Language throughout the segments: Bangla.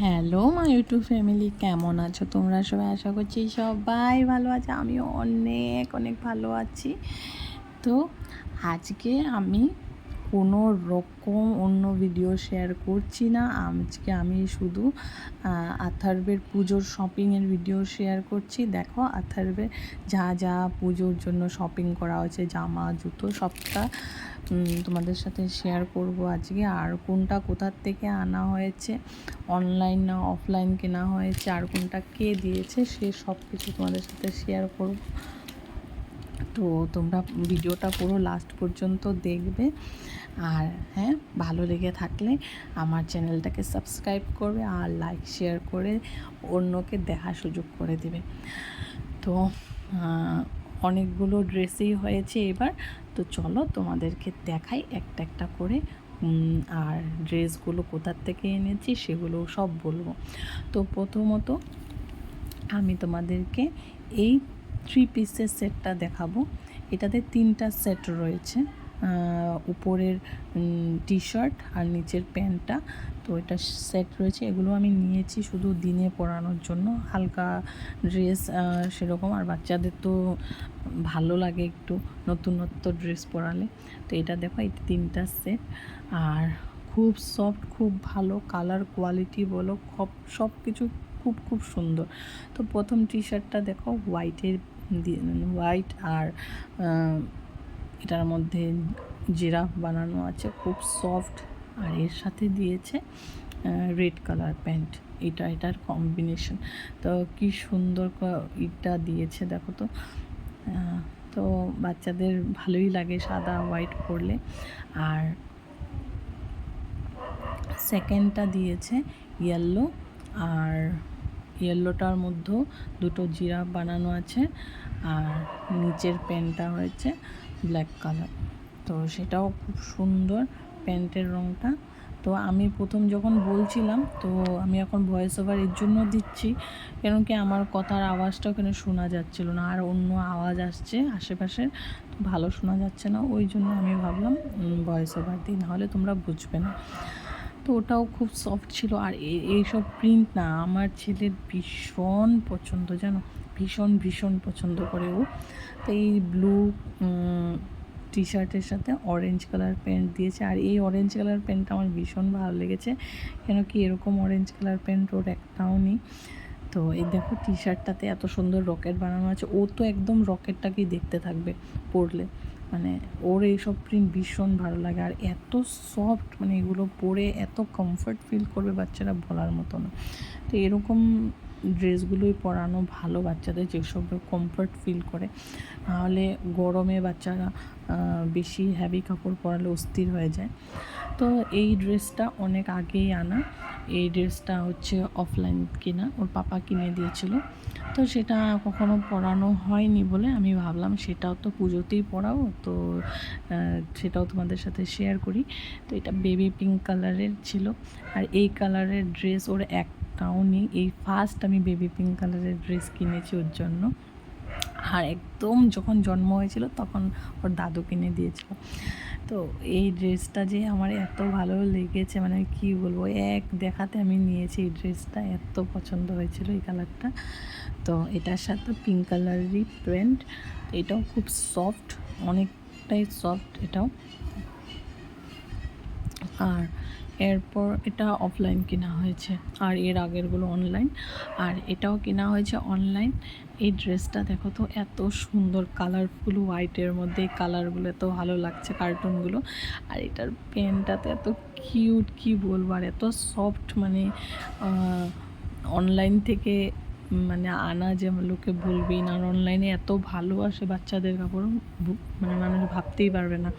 হ্যালো মা ইউটিউব ফ্যামিলি কেমন আছো তোমরা সবাই? আশা করছি সবাই ভালো আছে। আমি অনেক অনেক ভালো আছি। তো আজকে আমি কোনো রকম অন্য ভিডিও শেয়ার করছি না। আজকে আমি শুধু আথার্বের পুজোর শপিংয়ের ভিডিও শেয়ার করছি। দেখো আথার্বের যা যা পুজোর জন্য শপিং করা হয়েছে, জামা, জুতো, সবটা তোমাদের সাথে শেয়ার করব আজকে। আর কোনটা কোথার থেকে আনা হয়েছে অনলাইন না অফলাইন কেনা হয়েছে, আর কোনটা কে দিয়েছে, সে সব কিছু তোমাদের সাথে শেয়ার করব। তো তোমরা ভিডিওটা পুরো লাস্ট পর্যন্ত দেখবে। আর হ্যাঁ ভালো লেগে থাকলে আমার চ্যানেলটাকে সাবস্ক্রাইব করবে আর লাইক শেয়ার করে অন্যকে দেখার সুযোগ করে দেবে। তো অনেকগুলো ড্রেসই হয়েছে এবার। তো চলো তোমাদেরকে দেখাই একটা একটা করে আর ড্রেসগুলো কোথার থেকে এনেছি সেগুলো সব বলব। তো প্রথমত আমি তোমাদেরকে এই থ্রি পিসের সেটটা দেখাবো। এটাতে তিনটা সেট রয়েছে। উপরের টি শার্ট আর নিচের প্যান্টটা। তো এটা সেট রয়েছে। এগুলো আমি নিয়েছি শুধু দিনে পরানোর জন্য। হালকা ড্রেস সেরকম। আর বাচ্চাদের তো ভালো লাগে একটু নতুনত্ব ড্রেস পরালে। তো এটা দেখো, এই তিনটা সেট। আর খুব সফট, খুব ভালো। কালার, কোয়ালিটি বলো সব সব কিছু খুব খুব সুন্দর। তো প্রথম টি শার্টটা দেখো হোয়াইটের হোয়াইট আর এটার মধ্যে জিরাফ বানানো আছে, খুব সফট আর এর সাথে দিয়েছে রেড কালার প্যান্ট এটা, এটার কম্বিনেশন তো কি সুন্দর ইটা দিয়েছে, দেখো তো। তো বাচ্চাদের ভালোই লাগে সাদা হোয়াইট পরলে। আর সেকেন্ডটা দিয়েছে ইয়েলো আর ইয়েলোটার মধ্যেও দুটো জিরাফ বানানো আছে আর নিচের প্যান্টটা হয়েছে ব্ল্যাক কালার তো সেটাও খুব সুন্দর প্যান্টের রঙটা তো আমি প্রথম যখন বলছিলাম, তো আমি এখন ভয়েস ওভার এর জন্য দিচ্ছি, কেন কি আমার কথার আওয়াজটা ওখানে শোনা যাচ্ছিল না, আর অন্য আওয়াজ আসছে আশেপাশে ভালো শোনা যাচ্ছে না, ওই জন্য আমি ভাবলাম ভয়েস ওভার দিই, নাহলে তোমরা বুঝবে না। তো ওটাও খুব সফট ছিল। আর এইসব প্রিন্ট না, আমার ছেলের ভীষণ পছন্দ, জানো? ভীষণ ভীষণ পছন্দ করে ও। তো এই ব্লু টি শার্টের সাথে অরেঞ্জ কালার প্যান্ট দিয়েছে। আর এই অরেঞ্জ কালার প্যান্টটা আমার ভীষণ ভালো লেগেছে। কেন কি এরকম অরেঞ্জ কালার প্যান্ট ওর একটাও নেই। তো এই দেখো টি শার্টটাতে এত সুন্দর রকেট বানানো আছে। ও তো একদম রকেটটাকেই দেখতে থাকবে পরলে। মানে ওর এইসব প্রিন্ট ভীষণ ভালো লাগে। আর এত সফট মানে এগুলো পরে এত কমফর্ট ফিল করবে বাচ্চারা বলার মতো না। তো এরকম ড্রেসগুলোই পরানো ভালো বাচ্চাদের যেসব কমফর্ট ফিল করে। নাহলে গরমে বাচ্চারা বেশি হ্যাভি কাপড় পরালে অস্থির হয়ে যায়। তো এই ড্রেসটা অনেক আগেই আনা। এই ড্রেসটা হচ্ছে অফলাইন কিনা, ওর পাপা কিনে দিয়েছিল। তো সেটা কখনো পরানো হয়নি বলে আমি ভাবলাম সেটাও তো পুজোতেই পরাবো, তো সেটাও তোমাদের সাথে শেয়ার করি। তো এটা বেবি পিঙ্ক কালারের ছিল। আর এই কালারের ড্রেস ওর একটাও নেই। এই ফার্স্ট আমি বেবি পিঙ্ক কালারের ড্রেস কিনেছি ওর জন্য। আর একদম যখন জন্ম হয়েছিল তখন ওর দাদু কিনে দিয়েছিল। তো এই ড্রেসটা যে আমার এত ভালো লেগেছে মানে কি বলব, এক দেখাতে আমি নিয়েছি এই ড্রেসটা, এত পছন্দ হয়েছিল এই কালারটা। তো এটার সাথে পিঙ্ক কালারেরই প্যান্ট এটাও খুব সফট অনেকটাই সফট এটাও। আর এরপর এটা অফলাইন কেনা হয়েছে। আর এর আগেরগুলো অনলাইন আর এটাও কেনা হয়েছে অনলাইন এই ড্রেসটা দেখো তো, এত সুন্দর কালারফুল হোয়াইটের মধ্যে এই কালারগুলো এত ভালো লাগছে কার্টুনগুলো আর এটার প্যান্টটাতে এত কিউট কি বলব? আর এত সফট মানে অনলাইন থেকে মানে আনা যে লোকে বলবেই না, আর অনলাইনে এত ভালো আসে বাচ্চাদের কাপড় মানে মানুষ ভাবতেই পারবে না।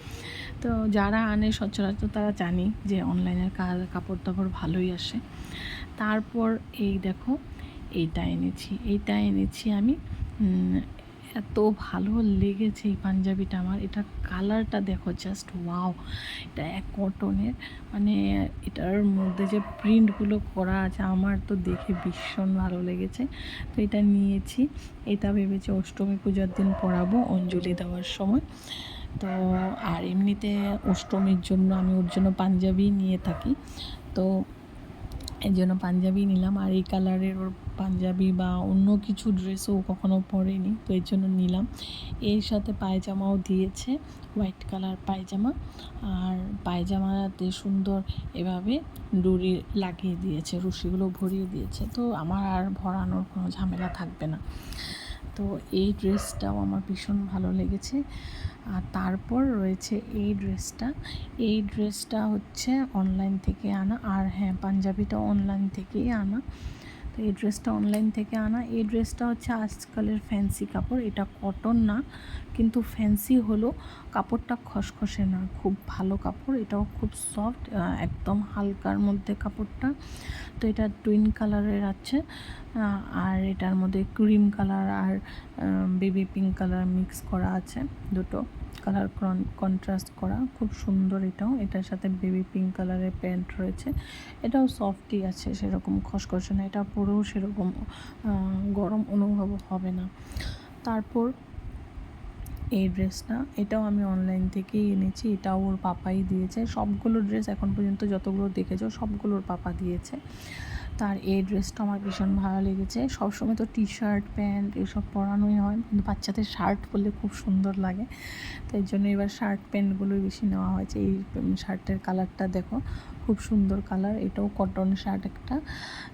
তো যারা আনে সচরাচর তারা জানি যে অনলাইনের কাপড় টাপড় ভালোই আসে। তারপর এই দেখো, এইটা এনেছি এইটা এনেছি আমি এত ভালো লেগেছে এই পাঞ্জাবিটা আমার। এটা কালারটা দেখো জাস্ট ওয়াও এটা এক কটনের মানে এটার মধ্যে যে প্রিন্টগুলো করা আছে, আমার তো দেখে ভীষণ ভালো লেগেছে। তো এটা নিয়েছি। এটা ভেবেছি অষ্টমী পূজার দিন পরাবো, অঞ্জলি দেওয়ার সময়। তো আর এমনিতে অষ্টমীর জন্য আমি ওর জন্য পাঞ্জাবি নিয়ে থাকি। তো এই জন্য পাঞ্জাবি নিলাম। আর এই কালারের ওর পাঞ্জাবি বা অন্য কিছু ড্রেসও কখনো পরেনি, তো এর জন্য নিলাম। এর সাথে পায়জামাও দিয়েছে হোয়াইট কালার পায়জামা। আর পায়জামাতে সুন্দর এভাবে ডুরি লাগিয়ে দিয়েছে, রুশিগুলো ভরিয়ে দিয়েছে, তো আমার আর ভরানোর কোনো ঝামেলা থাকবে না। তো এই ড্রেসটাও আমার ভীষণ ভালো লেগেছে। আর তারপর রয়েছে এই ড্রেসটা এই ড্রেসটা হচ্ছে অনলাইন থেকে আনা, আর হ্যাঁ পাঞ্জাবিটাও অনলাইন থেকেই আনা। তো এই ড্রেসটা অনলাইন থেকে আনা। এই ড্রেসটা হচ্ছে আজকালের ফ্যান্সি কাপড়। এটা কটন না। কিন্তু ফ্যান্সি হলো কাপড়টা খসখসে না। খুব ভালো কাপড়, এটাও খুব সফট একদম হালকার মধ্যে কাপড়টা। তো এটা টুইন কালারের আছে আর এটার মধ্যে ক্রিম কালার আর বেবি পিঙ্ক কালার মিক্স করা আছে দুটো। কালার কন্ট্রাস্ট করা, খুব সুন্দর এটাও। এটার সাথে বেবি পিঙ্ক কালারের প্যান্ট রয়েছে। এটাও সফটই আছে, সেরকম খসখসে না, এটা পরেও সেরকম গরম অনুভব হবে না। তারপর এই ড্রেসটা, এটাও আমি অনলাইন থেকেই এনেছি, এটাও ওর পাপাই দিয়েছে। সবগুলো ড্রেস এখন পর্যন্ত যতগুলো দেখেছ সবগুলোর পাপা দিয়েছে। তার এই ড্রেসটা আমার ভীষণ ভালো লেগেছে। সবসময় তো টি শার্ট প্যান্ট এসব পরানোই হয়, কিন্তু বাচ্চাদের শার্ট পরলে খুব সুন্দর লাগে। তাই জন্য এবার শার্ট প্যান্টগুলোই বেশি নেওয়া হয়েছে। এই শার্টের কালারটা দেখো, খুব সুন্দর কালার এটাও কটন শার্ট একটা।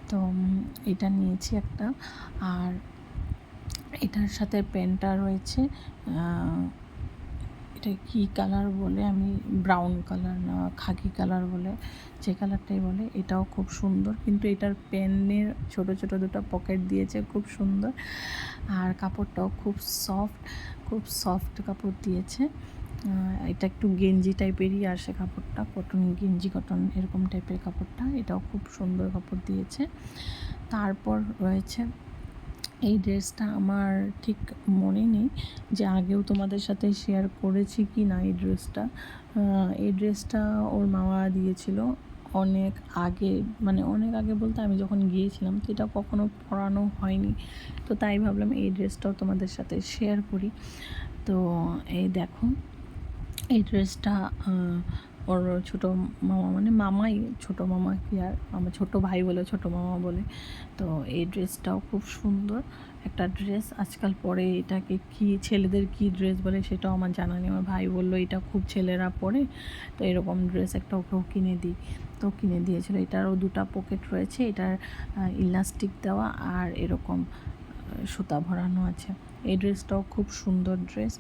তো এটা নিয়েছি একটা। আর এটার সাথে প্যান্টটা রয়েছে। এটা কী কালার বলে? আমি ব্রাউন কালার না, খাকি কালার বলে। যে কালারটাই বলে, এটাও খুব সুন্দর। কিন্তু এটার পেনের ছোট ছোট দুটো পকেট দিয়েছে, খুব সুন্দর। আর কাপড়টাও খুব সফট খুব সফট কাপড় দিয়েছে। এটা একটু গেঞ্জি টাইপেরই আসে কাপড়টা, কটন গেঞ্জি, কটন এরকম টাইপের কাপড়টা। এটাও খুব সুন্দর কাপড় দিয়েছে। তারপর রয়েছে এই ড্রেসটা আমার ঠিক মনে নেই যে আগেও তোমাদের সাথে শেয়ার করেছি কি না এই ড্রেসটা। এই ড্রেসটা ওর মামা দিয়েছিল অনেক আগে মানে অনেক আগে বলতে আমি যখন গিয়েছিলাম এটা কখনো পরানো হয়নি। তো তাই ভাবলাম এই ড্রেসটাও তোমাদের সাথে শেয়ার করি। তো এই দেখো, এই ড্রেসটা ওর ছোটো মামা মানে মামাই ছোটো মামা কি আর, আমার ছোটো ভাই বলে, ছোটো মামা বলে। তো এই ড্রেসটাও খুব সুন্দর। একটা ড্রেস, আজকাল পরে এটাকে কি ছেলেদের কি ড্রেস বলে সেটাও আমার জানা নেই। আমার ভাই বলল, এটা খুব ছেলেরা পরে, তো এরকম ড্রেস একটা ওকেও কিনে দিই। তো কিনে দিয়েছিল। এটারও দুটা পকেট রয়েছে, এটার ইলাস্টিক দেওয়া আর এরকম সুতা ভরানো আছে। এই ড্রেসটাও খুব সুন্দর ড্রেস।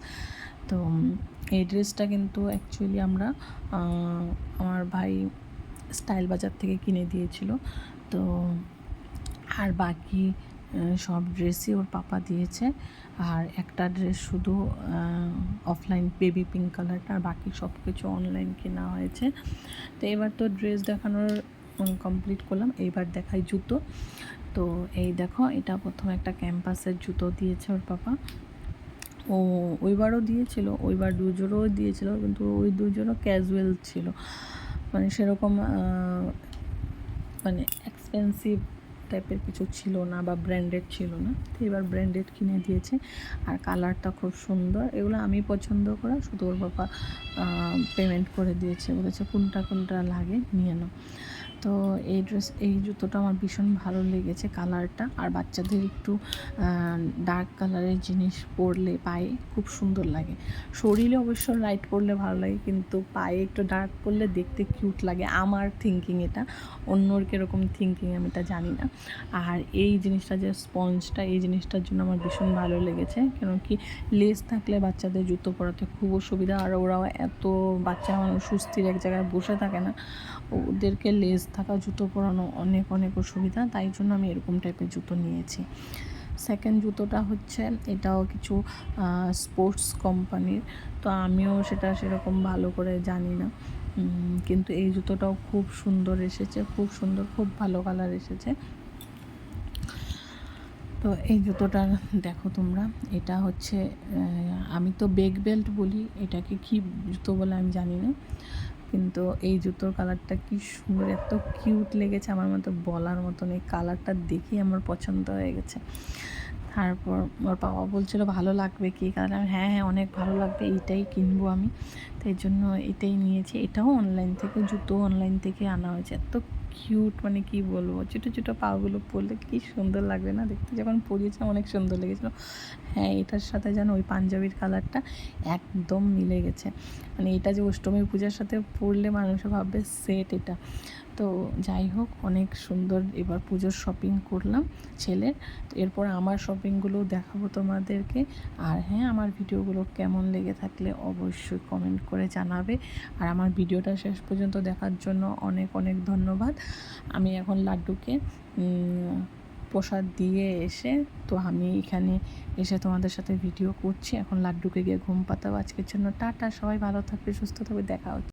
তো এই ড্রেসটা কিন্তু অ্যাকচুয়ালি আমরা আমার ভাই স্টাইল বাজার থেকে কিনে দিয়েছিল। তো, আর বাকি সব ড্রেসই ওর পাপা দিয়েছে। আর একটা ড্রেস শুধু অফলাইন বেবি পিঙ্ক কালারটা আর বাকি সব কিছু অনলাইন কেনা হয়েছে। তো এবার তো ড্রেস দেখানোর কমপ্লিট করলাম। এইবার দেখাই জুতো। তো এই দেখো, এটা প্রথম একটা ক্যাম্পাসের জুতো দিয়েছে ওর পাপা। ও ওইবারও দিয়েছিল, ওইবার দুজোড়ও দিয়েছিল, কিন্তু ওই দুজোড়ও ক্যাজুয়াল ছিল। মানে সেরকম মানে এক্সপেন্সিভ টাইপের কিছু ছিল না বা ব্র্যান্ডেড ছিল না। তো এবার ব্র্যান্ডেড কিনে দিয়েছে, আর কালারটা খুব সুন্দর। এগুলো আমি পছন্দ করা, শুধু ওর বাবা পেমেন্ট করে দিয়েছে। বলেছে, কোনটা কোনটা লাগে, নিয়ে নাও। তো এই ড্রেস এই জুতোটা আমার ভীষণ ভালো লেগেছে কালারটা আর বাচ্চাদের একটু ডার্ক কালারের জিনিস পরলে পায়ে খুব সুন্দর লাগে। শরীরে অবশ্য লাইট পরলে ভালো লাগে, কিন্তু পায়ে একটু ডার্ক পরলে দেখতে কিউট লাগে। আমার থিঙ্কিং এটা, অন্যর কীরকম থিঙ্কিং আমি এটা জানি না। আর এই জিনিসটা যে স্পঞ্জটা এই জিনিসটার জন্য আমার ভীষণ ভালো লেগেছে। কেন কি লেস থাকলে বাচ্চাদের জুতো পরাতে খুব অসুবিধা। আর ওরাও এত বাচ্চা মানুষ সুস্থির এক জায়গায় বসে থাকে না, ওদেরকে লেস থাকা জুতো পরানো অনেক অনেক অসুবিধা, তাই জন্য আমি এরকম টাইপের জুতো নিয়েছি। সেকেন্ড জুতোটা হচ্ছে, এটাও কিছু স্পোর্টস কোম্পানির তো আমিও সেটা সেরকম ভালো করে জানি না। কিন্তু এই জুতোটাও খুব সুন্দর এসেছে, খুব সুন্দর, খুব ভালো কালার এসেছে। তো এই জুতোটা দেখো তোমরা, এটা হচ্ছে আমি তো বেগ বেল্ট বলি, এটাকে কি জুতো বলে আমি জানি না। কিন্তু এই জুতোর কালারটা কি সুন্দর, এত কিউট লেগেছে আমার মতো বলার মতন। এই কালারটা দেখেই আমার পছন্দ হয়ে গেছে। তারপর আমার বাবা বলছিল, ভালো লাগবে কি? কালার হ্যাঁ হ্যাঁ অনেক ভালো লাগবে, এইটাই কিনবো আমি। তাই জন্য এটাই নিয়েছি। এটাও অনলাইন থেকে, জুতো অনলাইন থেকে আনা হয়েছে। এত কিউট মানে কি বলব? ছোটো ছোটো পাগুলো পরলে কি সুন্দর লাগবে না দেখতে? যখন পরিয়েছিলাম অনেক সুন্দর লেগেছিলো। হ্যাঁ এটার সাথে যেন ওই পাঞ্জাবির কালারটা একদম মিলে গেছে। মানে এটা যে অষ্টমী পূজার সাথে পরলে মানুষ ভাববে সেট এটা। তো যাই হোক, অনেক সুন্দর এবার পুজোর শপিং করলাম ছেলের। তো এরপর আমার শপিংগুলো দেখাবো তোমাদেরকে। আর হ্যাঁ আমার ভিডিওগুলো কেমন লেগে থাকলে অবশ্যই কমেন্ট করে জানাবে। আর আমার ভিডিওটা শেষ পর্যন্ত দেখার জন্য অনেক অনেক ধন্যবাদ। আমি এখন লাড্ডুকে প্রসাদ দিয়ে এসে, তো আমি এখানে এসে তোমাদের সাথে ভিডিও করছি। এখন লাড্ডুকে গিয়ে ঘুম পাতাবো। আজকের জন্য টাটা, সবাই ভালো থাকবে, সুস্থ থাকবে, দেখা হচ্ছে।